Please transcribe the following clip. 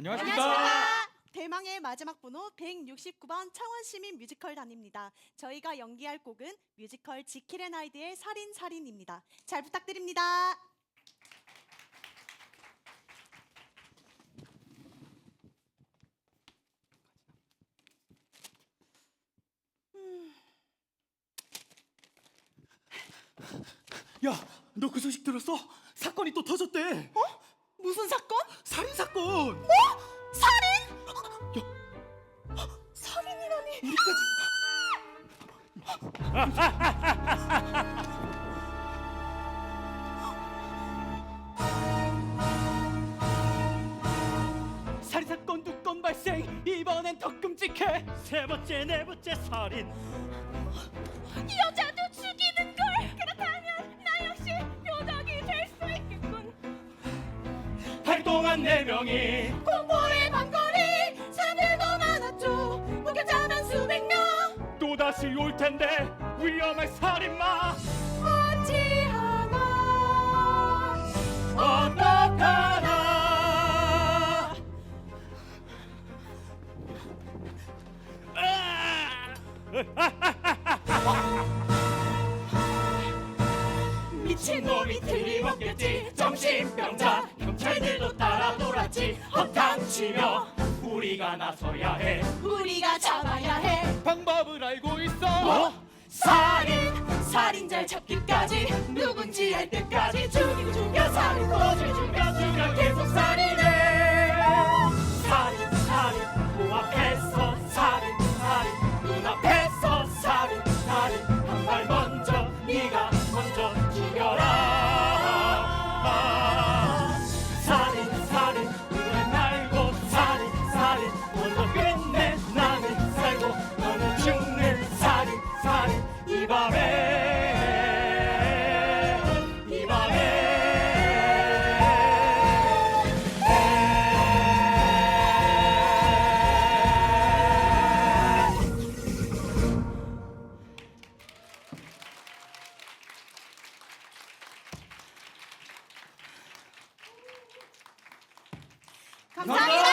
안녕하십니까. 대망의 마지막 번호 169번 창원시민 뮤지컬단입니다. 저희가 연기할 곡은 뮤지컬 지킬앤 하이드의 살인 살인입니다. 잘 부탁드립니다. 야, 너 그 소식 들었어? 사건이 또 터졌대. 어? 무슨 사건? 살인 사건. 살인? 야, 살인이라니? 우리까지. 살인 사건 두 건 발생. 이번엔 더 끔찍해. 세 번째, 네 번째 살인. 동한 네 명이 공포의 밤거리 사람들도 많았죠. 목격자만 수백 명. 또 다시 올 텐데 위험한 살인마. 어찌하나 어떡하나. 미친놈이 틀림없겠지. 정신병자 경찰들도 따라 놀았지 허탕치며 우리가 나서야 해 우리가 잡아야 해. 방법을 알고 있어 뭐? 살인 살인자를 잡기까지 누군지 알 때까지 죽이고 감사합니다.